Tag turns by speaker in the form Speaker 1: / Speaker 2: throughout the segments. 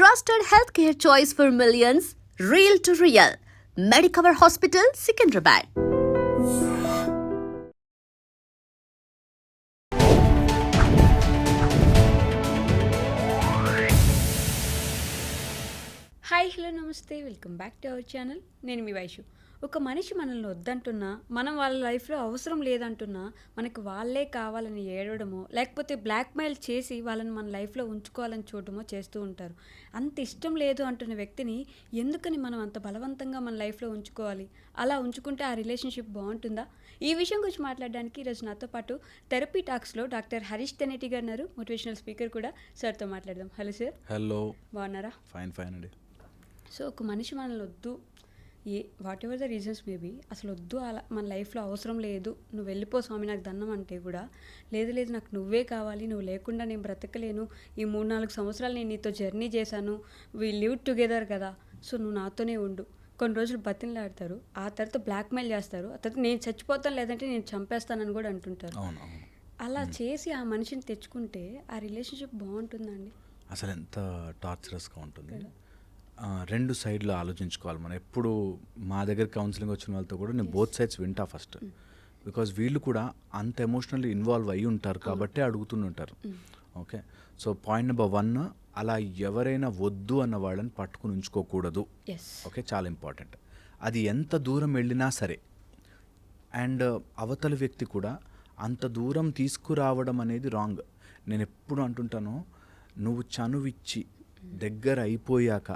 Speaker 1: trusted healthcare choice for millions, real to real. Medicover Hospital, Secunderabad.
Speaker 2: Hi hello నమస్తే welcome back to our channel నేను మీ వైషు ఒక మనిషి మనల్ని వద్దంటున్నా మనం వాళ్ళ లైఫ్లో అవసరం లేదంటున్నా మనకు వాళ్ళే కావాలని ఏడవడమో లేకపోతే బ్లాక్మెయిల్ చేసి వాళ్ళని మన లైఫ్లో ఉంచుకోవాలని చూడటమో చేస్తూ ఉంటారు. అంత ఇష్టం లేదు అంటున్న వ్యక్తిని ఎందుకని మనం అంత బలవంతంగా మన లైఫ్లో ఉంచుకోవాలి? అలా ఉంచుకుంటే ఆ రిలేషన్షిప్ బాగుంటుందా? ఈ విషయం గురించి మాట్లాడడానికి ఈరోజు నాతో పాటు థెరపీ టాక్స్లో డాక్టర్ హరీష్ తెనేటి గారు ఉన్నారు మోటివేషనల్ స్పీకర్ కూడా సార్తో మాట్లాడదాం. Hello sir.
Speaker 3: హలో.
Speaker 2: బాగున్నారా?
Speaker 3: ఫైన్ ఫైన్ అండి.
Speaker 2: సో ఒక మనిషి మనల్ని వద్దు ఏ whatever the reasons maybe అసలు వద్దు అలా మన లైఫ్లో అవసరం లేదు నువ్వు వెళ్ళిపో స్వామి నాకు దండం అంటే కూడా లేదు లేదు నాకు నువ్వే కావాలి నువ్వు లేకుండా నేను బ్రతకలేను ఈ మూడు నాలుగు సంవత్సరాలు నేను నీతో జర్నీ చేశాను వీ లివ్ టుగెదర్ కదా సో నువ్వు నాతోనే ఉండు. కొన్ని రోజులు బతిన్లాడతారు ఆ తర్వాత బ్లాక్మెయిల్ చేస్తారు ఆ తర్వాత నేను చచ్చిపోతాను లేదంటే నేను చంపేస్తానని కూడా అంటుంటారు. అలా చేసి ఆ మనిషిని తెచ్చుకుంటే ఆ రిలేషన్షిప్ బాగుంటుందండి
Speaker 3: అసలు ఎంత టార్చరస్గా ఉంటుంది. రెండు సైడ్లో ఆలోచించుకోవాలి మనం. ఎప్పుడు మా దగ్గర కౌన్సిలింగ్ వచ్చిన వాళ్ళతో కూడా నేను బోత్ సైడ్స్ వింటా ఫస్ట్ బికాజ్ వీళ్ళు కూడా అంత ఎమోషనల్లీ ఇన్వాల్వ్ అయ్యి ఉంటారు కాబట్టి అడుగుతుంటారు okay so point number one అలా ఎవరైనా వద్దు అన్న వాళ్ళని పట్టుకుని ఉంచుకోకూడదు. ఓకే చాలా ఇంపార్టెంట్ అది ఎంత దూరం వెళ్ళినా సరే. అండ్ అవతల వ్యక్తి కూడా అంత దూరం తీసుకురావడం అనేది రాంగ్ నేను ఎప్పుడు అంటుంటాను నువ్వు చనువిచ్చి దగ్గర అయిపోయాక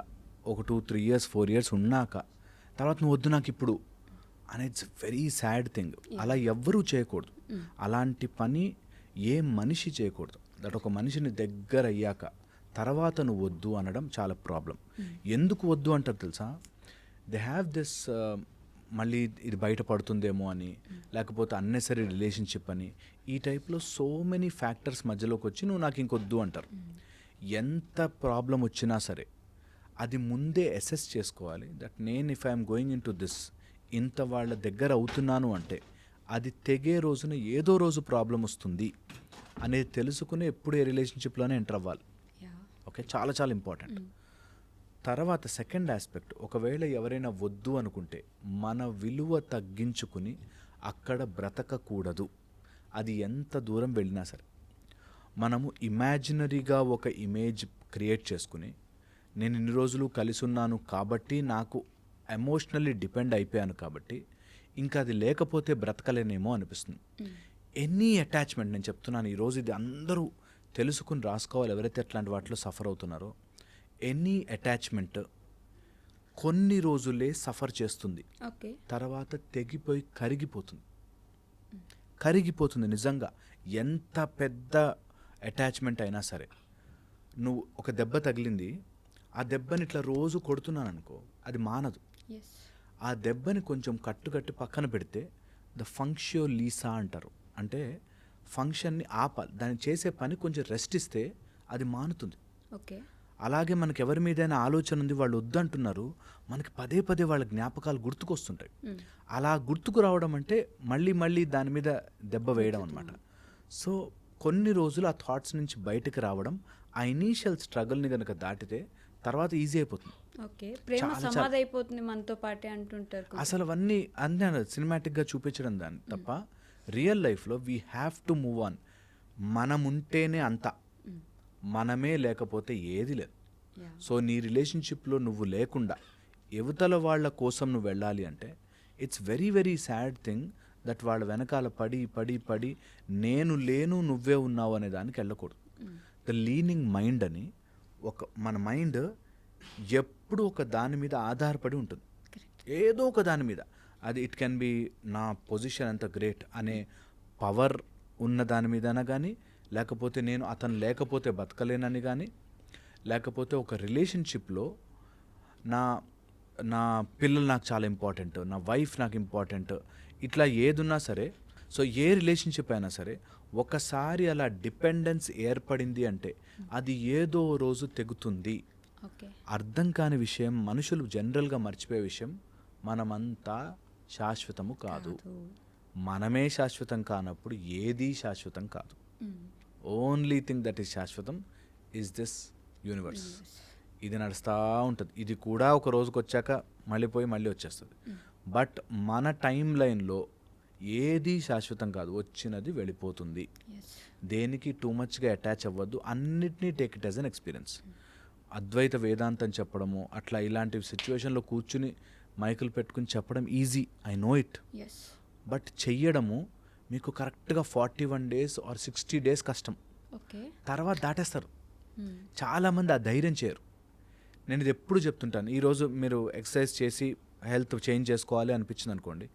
Speaker 3: ఒక two three years four years ఉన్నాక తర్వాత నువ్వు వద్దు నాకు ఇప్పుడు అనేది వెరీ సాడ్ థింగ్ అలా ఎవ్వరూ చేయకూడదు. అలాంటి పని ఏ మనిషి చేయకూడదు. దట్ ఒక మనిషిని దగ్గర అయ్యాక తర్వాత నువ్వు వద్దు అనడం చాలా ప్రాబ్లం ఎందుకు వద్దు అంటారు తెలుసా? దే హ్యావ్ దిస్ మళ్ళీ ఇది బయటపడుతుందేమో అని లేకపోతే అన్నెసరీ రిలేషన్షిప్ అని ఈ టైప్లో సో మెనీ ఫ్యాక్టర్స్ మధ్యలోకి వచ్చి నువ్వు నాకు ఇంకొద్దు అంటారు. ఎంత ప్రాబ్లం వచ్చినా సరే అది ముందే అసెస్ చేసుకోవాలి దట్ నేను if I'm going into this ఇంత వాళ్ళ దగ్గర అవుతున్నాను అంటే అది తెగే రోజున ఏదో రోజు ప్రాబ్లం వస్తుంది అనేది తెలుసుకుని ఎప్పుడు ఏ రిలేషన్షిప్లోనే ఎంటర్ అవ్వాలి. ఓకే చాలా చాలా ఇంపార్టెంట్ తర్వాత సెకండ్ ఆస్పెక్ట్ ఒకవేళ ఎవరైనా వద్దు అనుకుంటే మన విలువ తగ్గించుకుని అక్కడ బ్రతకకూడదు. అది ఎంత దూరం వెళ్ళినా సరే. మనము ఇమాజినరీగా ఒక ఇమేజ్ క్రియేట్ చేసుకుని నేను ఇన్ని రోజులు కలిసి ఉన్నాను కాబట్టి నాకు ఎమోషనల్లీ డిపెండ్ అయిపోయాను కాబట్టి ఇంకా అది లేకపోతే బ్రతకలేనేమో అనిపిస్తుంది. ఎనీ అటాచ్మెంట్ నేను చెప్తున్నాను ఈరోజు ఇది అందరూ తెలుసుకుని రాసుకోవాలి. ఎవరైతే అట్లాంటి వాటిలో సఫర్ అవుతున్నారో ఎనీ అటాచ్మెంట్ కొన్ని రోజులే సఫర్ చేస్తుంది. తర్వాత తెగిపోయి కరిగిపోతుంది. కరిగిపోతుంది నిజంగా. ఎంత పెద్ద అటాచ్మెంట్ అయినా సరే. నువ్వు ఒక దెబ్బ తగిలింది ఆ దెబ్బని ఇట్లా రోజు కొడుతున్నాను అనుకో అది మానదు. ఆ దెబ్బని కొంచెం కట్టుకట్టి పక్కన పెడితే ద ఫంక్షియో లీసా అంటారు. అంటే ఫంక్షన్ని ఆపాలి. దాన్ని చేసే పని కొంచెం రెస్ట్ ఇస్తే అది మానుతుంది.
Speaker 2: ఓకే.
Speaker 3: అలాగే మనకి ఎవరి మీదైనా ఆలోచన ఉంది వాళ్ళు వద్దంటున్నారు మనకి పదే పదే వాళ్ళ జ్ఞాపకాలు గుర్తుకొస్తుంటాయి. అలా గుర్తుకు రావడం అంటే మళ్ళీ మళ్ళీ దాని మీద దెబ్బ వేయడం అనమాట సో కొన్ని రోజులు ఆ థాట్స్ నుంచి బయటకు రావడం ఆ ఇనీషియల్ స్ట్రగుల్ని కనుక దాటితే తర్వాత ఈజీ అయిపోతుంది.
Speaker 2: ఓకే ప్రేమ. సమాధి అయిపోతుంది మనతో పాటే అంటుంటారు.
Speaker 3: అసలు అవన్నీ అన్నీ సినిమాటిక్గా చూపించడం దాన్ని తప్ప రియల్ లైఫ్లో we have to move on మనం ఉంటేనే అంత. మనమే లేకపోతే ఏది లేదు. సో నీ రిలేషన్షిప్లో నువ్వు లేకుండా యువతల వాళ్ళ కోసం నువ్వు వెళ్ళాలి అంటే it's very very sad thing that వాళ్ళ వెనకాల పడి పడి పడి నేను లేను నువ్వే ఉన్నావు అనే దానికి వెళ్ళకూడదు. ద లీనింగ్ మైండ్ అని ఒక మన మైండ్ ఎప్పుడు ఒక దాని మీద ఆధారపడి ఉంటుంది. ఏదో ఒక దాని మీద. అది ఇట్ కెన్ బి నా పొజిషన్ ఎంత గ్రేట్ అనే పవర్ ఉన్న దాని మీదన కానీ లేకపోతే నేను అతను లేకపోతే బతకలేనని కానీ లేకపోతే ఒక రిలేషన్షిప్లో నా నా పిల్లలు నాకు చాలా ఇంపార్టెంట్ నా వైఫ్ నాకు ఇంపార్టెంట్ ఇట్లా ఏదున్నా సరే సో ఏ రిలేషన్షిప్ అయినా సరే ఒకసారి అలా డిపెండెన్స్ ఏర్పడింది అంటే అది ఏదో రోజు తెగుతుంది. అర్థం కాని విషయం మనుషులు జనరల్గా మర్చిపోయే విషయం మనమంతా శాశ్వతము కాదు. మనమే శాశ్వతం కానప్పుడు ఏదీ శాశ్వతం కాదు. ఓన్లీ థింగ్ దట్ ఈస్ శాశ్వతం ఈస్ దిస్ యూనివర్స్ ఇది నడుస్తూ ఉంటుంది. ఇది కూడా ఒక రోజుకి వచ్చాక మళ్ళీ పోయి మళ్ళీ వచ్చేస్తుంది. బట్ మన టైం లైన్లో ఏది శాశ్వతం కాదు వచ్చినది వెళ్ళిపోతుంది. దేనికి టూ మచ్గా అటాచ్ అవ్వద్దు అన్నిటినీ take it as an experience Advaita వేదాంతం చెప్పడము అట్లా ఇలాంటి సిచ్యువేషన్లో కూర్చుని మైకులు పెట్టుకుని చెప్పడం easy I know
Speaker 2: it
Speaker 3: but చెయ్యడము మీకు కరెక్ట్గా forty one days or sixty days కష్టం.
Speaker 2: ఓకే
Speaker 3: తర్వాత దాటేస్తారు. చాలామంది ఆ ధైర్యం చేయరు. నేను ఇది ఎప్పుడు చెప్తుంటాను ఈరోజు మీరు ఎక్సర్సైజ్ చేసి హెల్త్ చేంజ్ చేసుకోవాలి అనిపించింది అనుకోండి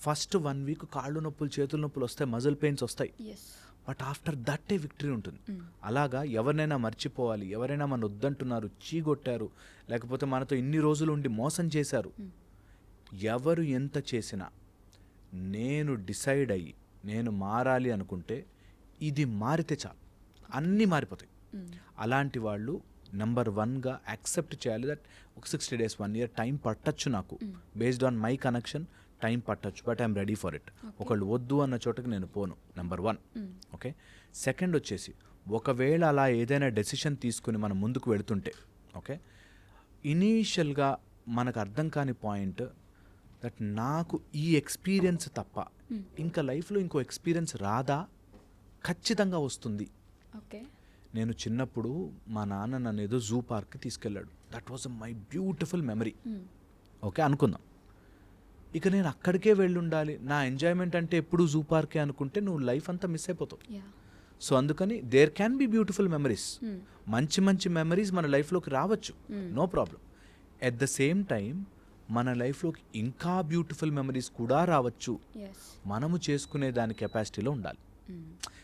Speaker 3: ఫస్ట్ వన్ వీక్ కాళ్ళు నొప్పులు చేతుల నొప్పులు వస్తాయి మజిల్ పెయిన్స్ వస్తాయి. But after that a victory ఉంటుంది. అలాగా ఎవరినైనా మర్చిపోవాలి ఎవరైనా మన వద్దంటున్నారు చీగొట్టారు లేకపోతే మనతో ఇన్ని రోజులు ఉండి మోసం చేశారు. ఎవరు ఎంత చేసినా నేను డిసైడ్ అయ్యి నేను మారాలి అనుకుంటే ఇది మారితే చాలు. అన్నీ మారిపోతాయి. అలాంటి వాళ్ళు నెంబర్ వన్గా యాక్సెప్ట్ చేయాలి. దట్ ఒక sixty days one year time పట్టచ్చు నాకు. Based on my connection time పట్టచ్చు but I'm ready for it. ఒకళ్ళు వద్దు అన్న చోటకి నేను పోను నెంబర్ వన్. ఓకే? సెకండ్ వచ్చేసి ఒకవేళ అలా ఏదైనా డెసిషన్ తీసుకుని మనం ముందుకు వెళుతుంటే ఓకే? ఇనీషియల్గా మనకు అర్థం కాని పాయింట్ దట్ నాకు ఈ ఎక్స్పీరియన్స్ తప్ప ఇంకా లైఫ్లో ఇంకో ఎక్స్పీరియన్స్ రాదా? ఖచ్చితంగా వస్తుంది.
Speaker 2: ఓకే.
Speaker 3: నేను చిన్నప్పుడు మా నాన్న నన్ను ఏదో జూ పార్క్కి తీసుకెళ్ళాడు. That was my beautiful memory. Okay? అనుకుందాం. ఇక నేను అక్కడికే వెళ్ళి ఉండాలి నా ఎంజాయ్మెంట్ అంటే ఎప్పుడు జూ పార్కే అనుకుంటే నువ్వు లైఫ్ అంతా మిస్ అయిపోతావు. సో అందుకని there can be beautiful memories. మంచి మంచి మెమరీస్ మన లైఫ్లోకి రావచ్చు. No problem. At the same time మన లైఫ్లోకి ఇంకా బ్యూటిఫుల్ మెమరీస్ కూడా రావచ్చు. మనము చేసుకునే దాని కెపాసిటీలో ఉండాలి.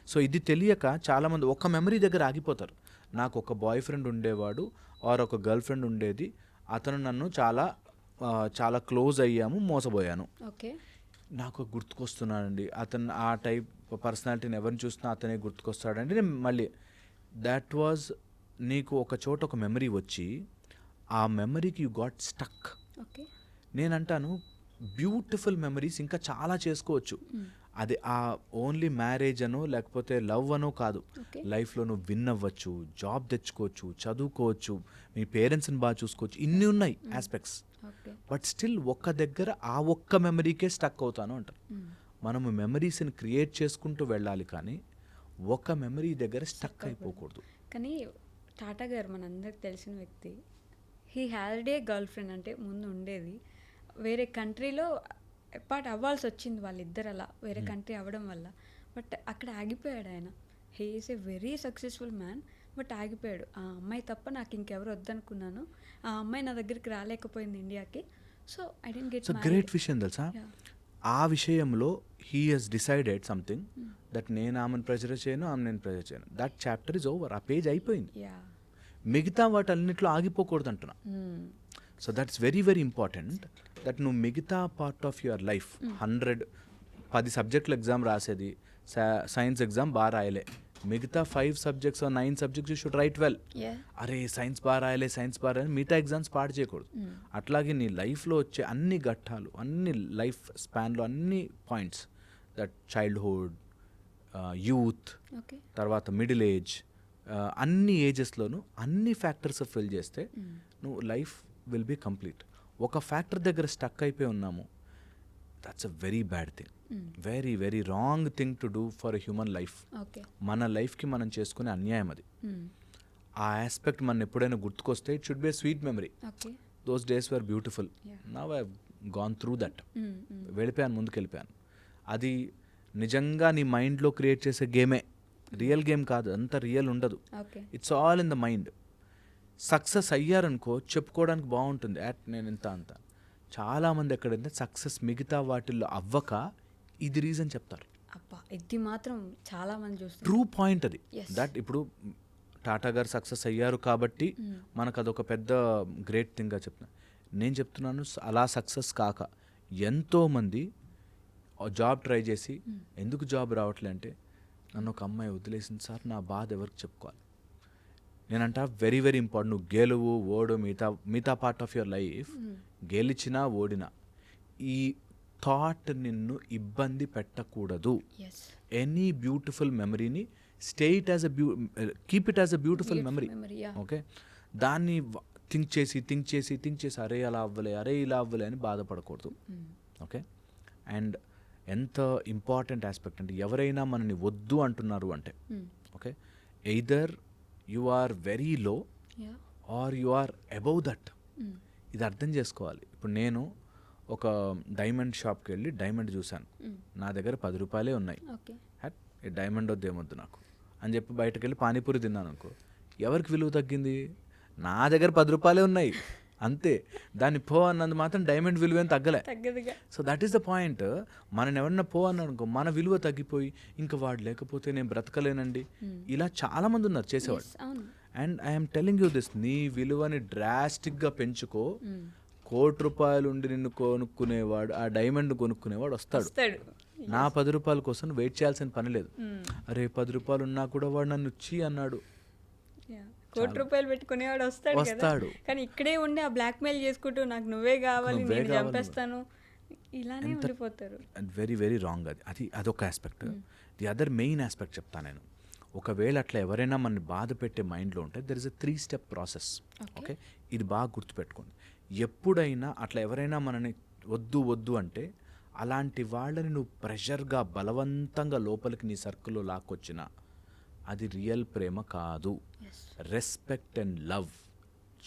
Speaker 3: సో ఇది తెలియక చాలామంది ఒక మెమరీ దగ్గర ఆగిపోతారు. నాకు ఒక బాయ్ ఫ్రెండ్ ఉండేవాడు ఆర్ ఒక గర్ల్ ఫ్రెండ్ ఉండేది. అతను నన్ను చాలా చాలా క్లోజ్ అయ్యాము మోసపోయాను.
Speaker 2: ఓకే.
Speaker 3: నాకు గుర్తుకొస్తున్నాడండి. అతను ఆ టైప్ పర్సనాలిటీని ఎవరిని చూసినా అతనే గుర్తుకొస్తాడండి. నేను మళ్ళీ దాట్ వాజ్ నీకు ఒక చోట ఒక మెమరీ వచ్చి ఆ మెమరీకి యూ గాట్ స్టక్
Speaker 2: ఓకే.
Speaker 3: నేను అంటాను బ్యూటిఫుల్ మెమరీస్ ఇంకా చాలా చేసుకోవచ్చు. అది ఆ ఓన్లీ మ్యారేజ్ అనో లేకపోతే లవ్ అనో కాదు. లైఫ్లో నువ్వు విన్ అవ్వచ్చు జాబ్ తెచ్చుకోవచ్చు చదువుకోవచ్చు మీ పేరెంట్స్ని బాగా చూసుకోవచ్చు. ఇన్ని ఉన్నాయి ఆస్పెక్ట్స్ బట్ స్టిల్ ఒక్క దగ్గర ఆ ఒక్క మెమరీకే స్టక్ అవుతాను అంటారు. మనము మెమరీస్ని క్రియేట్ చేసుకుంటూ వెళ్ళాలి కానీ ఒక మెమరీ దగ్గర స్టక్ అయిపోకూడదు.
Speaker 2: కానీ టాటా గారు మనందరికి తెలిసిన వ్యక్తి he had a girlfriend అంటే ముందు ఉండేది. వేరే కంట్రీలో అపార్ట్ అవ్వాల్సి వచ్చింది వాళ్ళిద్దరు అలా వేరే కంట్రీ అవ్వడం వల్ల. బట్ అక్కడ ఆగిపోయాడు ఆయన. He is a very successful man but ఆగిపోయాడు. ఆ అమ్మాయి తప్ప నాకు ఇంకెవరు వద్దనుకున్నాను. ఆ అమ్మాయి నా దగ్గరికి రాలేకపోయింది ఇండియాకి. So I didn't get
Speaker 3: so great విషయం తెలుసా. ఆ విషయంలో he has decided something that నేను ఆమెను ప్రెజర్ చేయను ఆమె నేను ప్రెజర్ చేయను. దట్ చాప్టర్ ఇస్ ఓవర్ ఆ పేజ్ అయిపోయింది. మిగతా వాటన్నిటిలో ఆగిపోకూడదు అంటున్నా
Speaker 2: Hmm.
Speaker 3: So that's very very important that నువ్వు మిగతా part of your life hundred పది సబ్జెక్టులు ఎగ్జామ్ రాసేది సైన్స్ ఎగ్జామ్ బాగా రాయలే. మిగతా five subjects nine subjects you should write
Speaker 2: well
Speaker 3: అరే సైన్స్ బాగా రాయలే సైన్స్ బాగా రాయలే మిగతా ఎగ్జామ్స్ పాడు చేయకూడదు. అట్లాగే నీ లైఫ్లో వచ్చే అన్ని ఘట్టాలు అన్ని లైఫ్ స్పాన్లో అన్ని పాయింట్స్ దట్ చైల్డ్హుడ్ యూత్ తర్వాత మిడిల్ ఏజ్ అన్ని ఏజెస్లోనూ అన్ని ఫ్యాక్టర్స్ ఫిల్ చేస్తే నువ్వు లైఫ్ విల్ బీ కంప్లీట్ ఒక ఫ్యాక్టర్ దగ్గర స్టక్ అయిపోయి ఉన్నాము. That's a very bad thing very very wrong thing to do for human
Speaker 2: life
Speaker 3: మన లైఫ్కి మనం చేసుకునే అన్యాయం అది. ఆ ఆస్పెక్ట్ మన ఎప్పుడైనా గుర్తుకొస్తే it should be
Speaker 2: sweet
Speaker 3: memory those days were
Speaker 2: beautiful.
Speaker 3: Now I gone through that వెళ్ళిపోయాను ముందుకు వెళ్ళిపోయాను అది నిజంగా నీ మైండ్లో క్రియేట్ చేసే గేమే రియల్ గేమ్ కాదు అంత రియల్ ఉండదు. It's all in the mind success అయ్యారనుకో చెప్పుకోవడానికి బాగుంటుంది. యాట్ నేను ఇంత అంత. చాలామంది ఎక్కడంటే సక్సెస్ మిగతా వాటిల్లో అవ్వక ఇది రీజన్ చెప్తారు.
Speaker 2: అబ్బా ఇది మాత్రం చాలా మంది చూస్తారు
Speaker 3: ట్రూ పాయింట్ అది. దట్ ఇప్పుడు టాటా గారు సక్సెస్ అయ్యారు కాబట్టి మనకు అదొక పెద్ద గ్రేట్ థింగ్గా చెప్తున్నా. నేను చెప్తున్నాను అలా సక్సెస్ కాక ఎంతోమంది జాబ్ ట్రై చేసి ఎందుకు జాబ్ రావట్లే అంటే నన్ను ఒక అమ్మాయి వదిలేసింది సార్ నా బాధ ఎవరికి చెప్పుకోవాలి? నేనంట వెరీ వెరీ ఇంపార్టెంట్ నువ్వు గెలువు ఓడు మిగతా మిగతా పార్ట్ ఆఫ్ యువర్ లైఫ్ గెలిచినా ఓడినా ఈ థాట్ నిన్ను ఇబ్బంది పెట్టకూడదు. ఎనీ బ్యూటిఫుల్ మెమరీని state as a beau keep it as a
Speaker 2: beautiful memory.
Speaker 3: Okay దాన్ని థింక్ చేసి థింక్ చేసి థింక్ చేసి అరే అలా అవ్వలే అరే ఇలా అవ్వలే అని బాధపడకూడదు. ఓకే అండ్ ఎంత ఇంపార్టెంట్ ఆస్పెక్ట్ అంటే ఎవరైనా మనని వద్దు అంటున్నారు అంటే. Okay either you are very
Speaker 2: low
Speaker 3: or you are above that. ఇది అర్థం చేసుకోవాలి. ఇప్పుడు నేను ఒక డైమండ్ షాప్కి వెళ్ళి డైమండ్ చూశాను. నా దగ్గర పది రూపాయలే ఉన్నాయి. హట్ ఈ డైమండ్ వద్దు ఏమొద్దు నాకు. అని చెప్పి బయటకు వెళ్ళి పానీపూరి తిన్నాను అనుకో. ఎవరికి విలువ తగ్గింది? నా దగ్గర పది రూపాయలే ఉన్నాయి. అంతే. దాన్ని పో అన్నది మాత్రం డైమండ్ విలువ ఏం తగ్గలే so that is the point మనం ఎవరన్నా పో అనుకో మన విలువ తగ్గిపోయి ఇంకా వాడు లేకపోతే నేను బ్రతకలేనండి. ఇలా చాలా మంది ఉన్నారు చేసేవాడు and I'm telling you this నీ విలువని డ్రాస్టిక్గా పెంచుకో. కోటి రూపాయలు ఉండి నిన్ను కొనుక్కునేవాడు ఆ డైమండ్ కొనుక్కునేవాడు వస్తాడు. నా పది రూపాయల కోసం వెయిట్ చేయాల్సిన పని లేదు. అరే పది రూపాయలు ఉన్నా కూడా వాడు నన్ను చీ అన్నాడు.
Speaker 2: కోటి రూపాయలు పెట్టుకునేవాడు వస్తాడు కదా. కానీ ఇక్కడే ఉండి ఆ బ్లాక్ మెయిల్ చేసుకుంటూ నాకు నువ్వే కావాలి నేను. చంపేస్తాను. ఇలానే ఉండిపోతారు.
Speaker 3: వెరీ వెరీ రాంగ్ అది. అది అదొక aspect the other main aspect చెప్తా నేను. ఒకవేళ అట్లా ఎవరైనా మనని బాధ పెట్టే మైండ్లో ఉంటే there is a three step process okay ఇది బాగా గుర్తుపెట్టుకోండి. ఎప్పుడైనా అట్లా ఎవరైనా మనని వద్దు వద్దు అంటే అలాంటి వాళ్ళని నువ్వు ప్రెషర్గా బలవంతంగా లోపలికి నీ సర్కిల్లో లాక్కొచ్చినా అది రియల్ ప్రేమ కాదు. Respect and love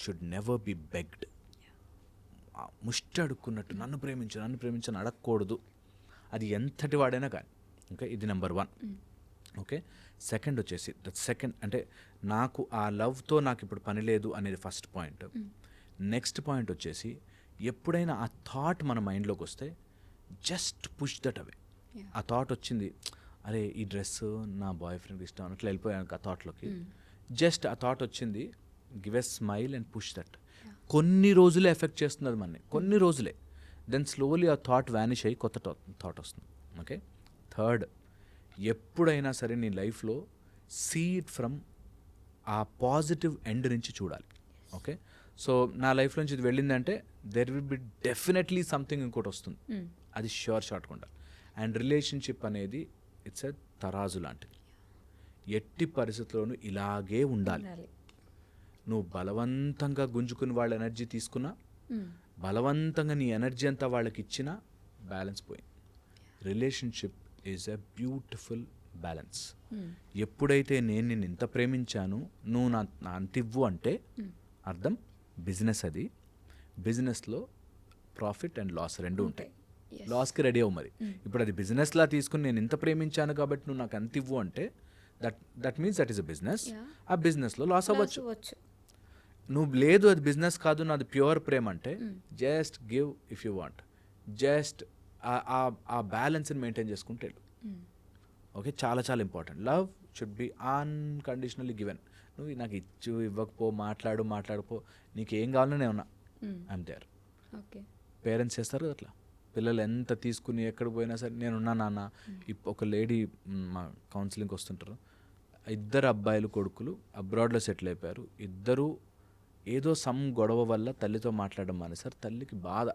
Speaker 3: should never be begged ముష్టి అడుక్కున్నట్టు నన్ను ప్రేమించు నన్ను ప్రేమించని అడగకూడదు. అది ఎంతటి వాడైనా కానీ ఓకే ఇది నెంబర్ వన్ ఓకే సెకండ్ వచ్చేసి ద సెకండ్ అంటే నాకు ఆ లవ్తో నాకు ఇప్పుడు పని లేదు అనేది ఫస్ట్ పాయింట్ నెక్స్ట్ పాయింట్ వచ్చేసి ఎప్పుడైనా ఆ థాట్ మన మైండ్లోకి వస్తే జస్ట్ పుష్ దట్ అవే ఆ థాట్ వచ్చింది అరే ఈ డ్రెస్ నా బాయ్ ఫ్రెండ్కి ఇష్టం అన్నట్లు వెళ్ళిపోయాను ఆ థాట్లోకి. జస్ట్ ఆ థాట్ వచ్చింది give a smile and push that. కొన్ని రోజులే ఎఫెక్ట్ చేస్తుంది అది మనని కొన్ని రోజులే. దెన్ స్లోలీ ఆ థాట్ వ్యానిష్ అయ్యి కొత్త థాట్ వస్తుంది. ఓకే? థర్డ్ ఎప్పుడైనా సరే నీ లైఫ్లో see it from a positive end నుంచి చూడాలి. ఓకే? సో నా లైఫ్ నుంచి ఇది వెళ్ళిందంటే there will be definitely something ఇంకోటి వస్తుంది. అది ష్యూర్ షాట్ కొండ. అండ్ రిలేషన్షిప్ అనేది ఇట్స్ ఎ తరాజు లాంటిది. ఎట్టి పరిస్థితుల్లోనూ ఇలాగే ఉండాలి. నువ్వు బలవంతంగా గుంజుకుని వాళ్ళ ఎనర్జీ తీసుకున్నా బలవంతంగా నీ ఎనర్జీ అంతా వాళ్ళకి ఇచ్చినా బ్యాలెన్స్ పోయింది. Relationship is a beautiful balance. ఎప్పుడైతే నేను నిన్ను ఇంత ప్రేమించాను నువ్వు నా నా అంత ఇవ్వు అంటే అర్థం? బిజినెస్ అది. బిజినెస్లో ప్రాఫిట్ అండ్ లాస్ రెండు ఉంటాయి. లాస్కి రెడీ అవ్వు మరి. ఇప్పుడు అది బిజినెస్లా తీసుకుని నేను ఇంత ప్రేమించాను కాబట్టి నువ్వు నాకు అంత ఇవ్వు అంటే that that means that is a business ఆ బిజినెస్లో లాస్ అవ్వచ్చు.
Speaker 2: వచ్చు
Speaker 3: నువ్వు లేదు అది బిజినెస్ కాదు నాది ప్యూర్ ప్రేమ అంటే just give if you want just ఆ బ్యాలెన్స్ని మెయింటైన్ చేసుకుంటే ఓకే చాలా చాలా important love should be unconditionally given నువ్వు నాకు ఇచ్చు ఇవ్వకపో మాట్లాడు మాట్లాడుకో నీకు ఏం కావాలో నేను ఉన్నా. ఐఎమ్ దేర్ పేరెంట్స్ చేస్తారు అట్లా? పిల్లలు ఎంత తీసుకుని ఎక్కడ పోయినా సరే నేను ఉన్నా నాన్న ఒక లేడీ మా కౌన్సిలింగ్కి వస్తుంటారు. ఇద్దరు అబ్బాయిలు కొడుకులు అబ్రాడ్లో సెటిల్ అయిపోయారు. ఇద్దరు ఏదో సమ్ గొడవ వల్ల తల్లితో మాట్లాడడం మానేశారు తల్లికి బాధ.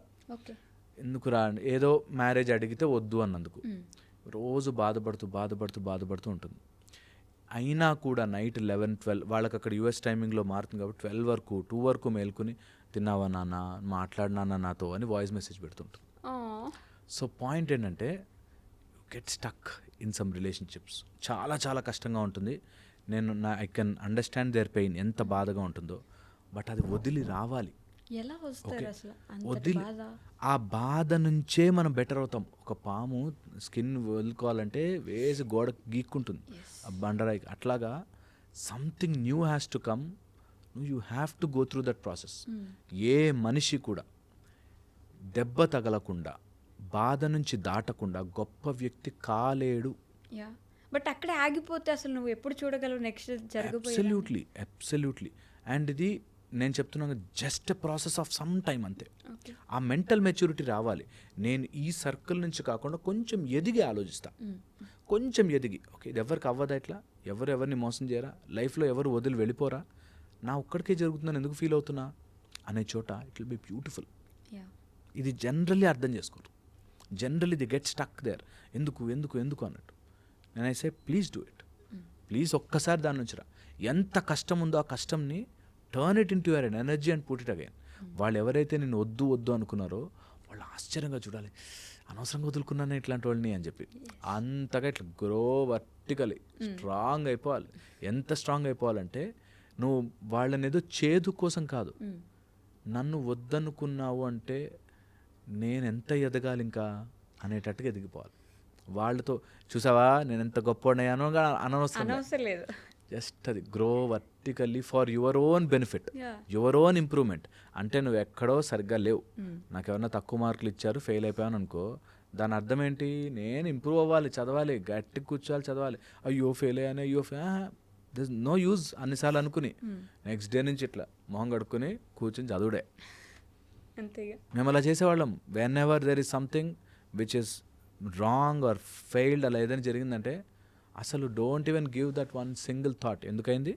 Speaker 3: ఎందుకు రా ఏదో మ్యారేజ్ అడిగితే వద్దు అన్నందుకు. రోజు బాధపడుతూ బాధపడుతూ బాధపడుతూ ఉంటుంది. అయినా కూడా నైట్ లెవెన్ ట్వెల్వ్ వాళ్ళకి అక్కడ యూఎస్ టైమింగ్లో మారుతుంది కాబట్టి ట్వెల్వ్ వరకు టూ వరకు మేల్కొని తిన్నావా నాన్న? మాట్లాడినానా నాతో అని వాయిస్ మెసేజ్ పెడుతుంటారు సో పాయింట్ ఏంటంటే get stuck in some relationships చాలా చాలా కష్టంగా ఉంటుంది. నేను నా I can understand their pain ఎంత బాధగా ఉంటుందో బట్ అది వదిలి రావాలి.
Speaker 2: ఎలా వస్తారు అసలు?
Speaker 3: వదిలి ఆ బాధ నుంచే మనం బెటర్ అవుతాం. ఒక పాము స్కిన్ వదులుకోవాలంటే వేసి గోడ గీక్కుంటుంది. ఆ బండరాయి అట్లాగా something new has to come you have to go through that process ఏ మనిషి కూడా దెబ్బ తగలకుండా బాధ నుంచి దాటకుండా గొప్ప వ్యక్తి కాలేడు.
Speaker 2: యా. బట్ అక్కడే ఆగిపోతే అసలు నువ్వు ఎప్పుడు చూడగలవు నెక్స్ట్ జరగబోయే
Speaker 3: అబ్సల్యూట్లీ అబ్సల్యూట్లీ అండ్ ఇది నేను చెప్తున్నాను just process of some time అంతే.
Speaker 2: ఓకే
Speaker 3: ఆ మెంటల్ మెచ్యూరిటీ రావాలి. నేను ఈ సర్కిల్ నుంచి కాకుండా కొంచెం ఎదిగి ఆలోచిస్తా. కొంచెం ఎదిగి. ఓకే ఇది ఎవరికి అవ్వదా ఇట్లా? ఎవరు ఎవరిని మోసం చేయరా? లైఫ్లో ఎవరు వదిలి వెళ్ళిపోరా? నా ఒక్కడికే జరుగుతుందని ఎందుకు ఫీల్ అవుతున్నా? అనే చోట it will be beautiful
Speaker 2: yeah
Speaker 3: ఇది జనరల్లీ అర్థం చేసుకోరు. Generally the get stuck there ఎందుకు ఎందుకు ఎందుకు అన్నట్టు. నేను I say please do it please ఒక్కసారి దాని నుంచి రా. ఎంత కష్టం ఉందో ఆ కష్టంని turn it into your energy and put it again వాళ్ళు ఎవరైతే నేను వద్దు వద్దు అనుకున్నారో వాళ్ళు ఆశ్చర్యంగా చూడాలి. అనవసరంగా వదులుకున్నాను ఇట్లాంటి వాళ్ళని అని చెప్పి. అంతగా ఇట్లా గ్రో వర్టికలీ స్ట్రాంగ్ అయిపోవాలి. ఎంత స్ట్రాంగ్ అయిపోవాలంటే నువ్వు వాళ్ళని ఏదో చేదు కోసం కాదు. నన్ను వద్దనుకున్నావు అంటే నేను ఎంత ఎదగాలి ఇంకా అనేటట్టుగా ఎదిగిపోవాలి. వాళ్ళతో చూసావా? నేను ఎంత గొప్ప అనవసరం
Speaker 2: అనవసరం లేదు.
Speaker 3: జస్ట్ అది grow vertically for your own
Speaker 2: benefit.
Speaker 3: Your own improvement. అంటే నువ్వు ఎక్కడో సరిగ్గా లేవు. నాకు ఎవరన్నా తక్కువ మార్కులు ఇచ్చారు ఫెయిల్ అయిపోయాను అనుకో దాని అర్థం ఏంటి? నేను ఇంప్రూవ్ అవ్వాలి చదవాలి గట్టి కూర్చోవాలి చదవాలి. అయ్యో ఫెయిల్ అయ్యాను అయ్యో దిస్ నో యూజ్ అన్నిసార్లు అనుకుని. నెక్స్ట్ డే నుంచి ఇట్లా మొహం కడుక్కుని కూర్చొని చదువుడే.
Speaker 2: అంతేగా.
Speaker 3: మేము అలా చేసేవాళ్ళం. Whenever there is something which is wrong or failed అలా ఏదైనా జరిగిందంటే అసలు don't even give that one single thought ఎందుకైంది?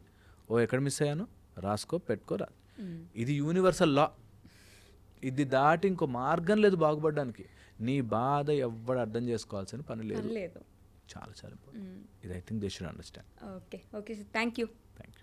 Speaker 3: ఓ ఎక్కడ మిస్ అయ్యాను? రాసుకో పెట్టుకో రా. ఇది యూనివర్సల్ లా ఇది దాటి ఇంకో మార్గం లేదు బాగుపడడానికి. నీ బాధ ఎవ్వడు అర్థం చేసుకోవాల్సిన పని లేదు.
Speaker 2: లేదు.
Speaker 3: చాలా చాలా important. ఇది I think they should
Speaker 2: understand okay. Okay thank you
Speaker 3: thank you